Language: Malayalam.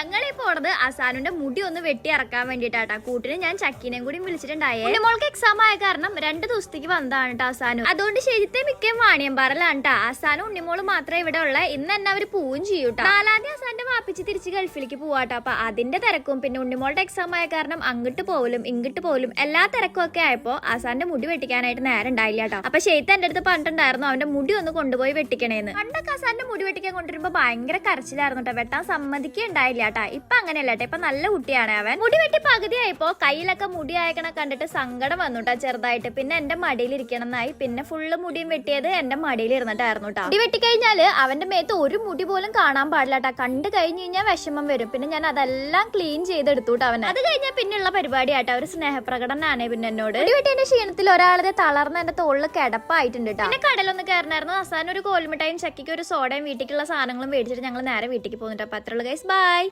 ഞങ്ങൾ ഈ പോണത് അസാനുന്റെ മുടി ഒന്ന് വെട്ടി ഇറക്കാൻ വേണ്ടിട്ടാട്ടാ കൂട്ടിന് ഞാൻ ചക്കീനെയും കൂടി വിളിച്ചിട്ടുണ്ടായേ. മോൾക്ക് എക്സാം ആയ കാരണം രണ്ട് ദിവസത്തേക്ക് വന്നതാണ് കേട്ടോ അസാനു. അതുകൊണ്ട് ശരിത്തെ മിക്ക വാണിയം പറലാണ് അസാനും ഉണ്ണിമോൾ മാത്രമേ ഇവിടെ ഉള്ള. ഇന്ന് തന്നെ അവർ പോവും ചെയ്യൂട്ടോ. നാലാം തീയതി അസാന്റെ വാപ്പിച്ച് തിരിച്ച് ഗൾഫിലേക്ക് പോവാട്ടോ. അപ്പൊ അതിന്റെ തിരക്കും പിന്നെ ഉണ്ണിമോളുടെ എക്സാം ആയ കാരണം അങ്ങോട്ട് പോവലും ഇങ്ങോട്ട് പോവലും എല്ലാ തിരക്കും ഒക്കെ ആയപ്പോ അസാന്റെ മുടി വെട്ടിക്കാനായിട്ട് നേരം ഉണ്ടായില്ല കേട്ടോ അപ്പൊ ശരിത്തെ എന്റെ അടുത്ത് പറഞ്ഞിട്ടുണ്ടായിരുന്നു അവന്റെ മുടി ഒന്ന് കൊണ്ടുപോയി വെട്ടിക്കണേന്ന്. പണ്ടൊക്കെ അസാന്റെ മുടി വെട്ടിക്കാൻ കൊണ്ടുവരുമ്പോ ഭയങ്കര കരച്ചിലായിരുന്നു കേട്ടോ വെട്ടാൻ സമ്മതിക്കേ ഉണ്ടായില്ല. കേട്ടോ. ഇപ്പൊ അങ്ങനെയല്ല കേട്ടോ. ഇപ്പൊ നല്ല കുട്ടിയാണ് അവൻ. മുടി വെട്ടി പകുതിയായപ്പോ കയ്യിലൊക്കെ മുടി അയക്കണ കണ്ടിട്ട് സങ്കടം വന്നു കേട്ടോ ചെറുതായിട്ട്. പിന്നെ എന്റെ മടിയിൽ ഇരിക്കണം എന്നായി. പിന്നെ ഫുള്ള് മുടിയും വെട്ടിയത് എന്റെ മടിയിൽ ഇരുന്നിട്ടായിരുന്നു കേട്ടോ മുടി വെട്ടിക്കഴിഞ്ഞാൽ അവന്റെ മേത്ത് ഒരു മുടി പോലും കാണാൻ പാടില്ല കേട്ടാ കണ്ടു കഴിഞ്ഞ് കഴിഞ്ഞാൽ വിഷമം വരും. പിന്നെ ഞാൻ അതെല്ലാം ക്ലീൻ ചെയ്തെടുത്തു കേട്ടോ അവന്. അത് കഴിഞ്ഞാൽ പിന്നെയുള്ള പരിപാടി ആട്ടോ ഒരു സ്നേഹപ്രകടനാണ് പിന്നെ എന്നോട്. മുടി വെട്ടിയതിന്റെ ക്ഷീണത്തിൽ ഒരാളെ തളർന്ന് എന്റെ തോളിൽ കിടപ്പായിട്ടുണ്ട് കേട്ടോ പിന്നെ കടലൊന്ന് കയറണായിരുന്നു. അവസാനം ഒരു കോൽമിട്ടായും ചക്കിക്ക് ഒരു സോഡയും വീട്ടിലേക്കുള്ള സാധനങ്ങളും മേടിച്ചിട്ട് ഞങ്ങൾ നേരെ വീട്ടിലേക്ക് പോകുന്നുണ്ട് അപ്പൊ അത്രയുള്ള ഗൈസ് ബൈ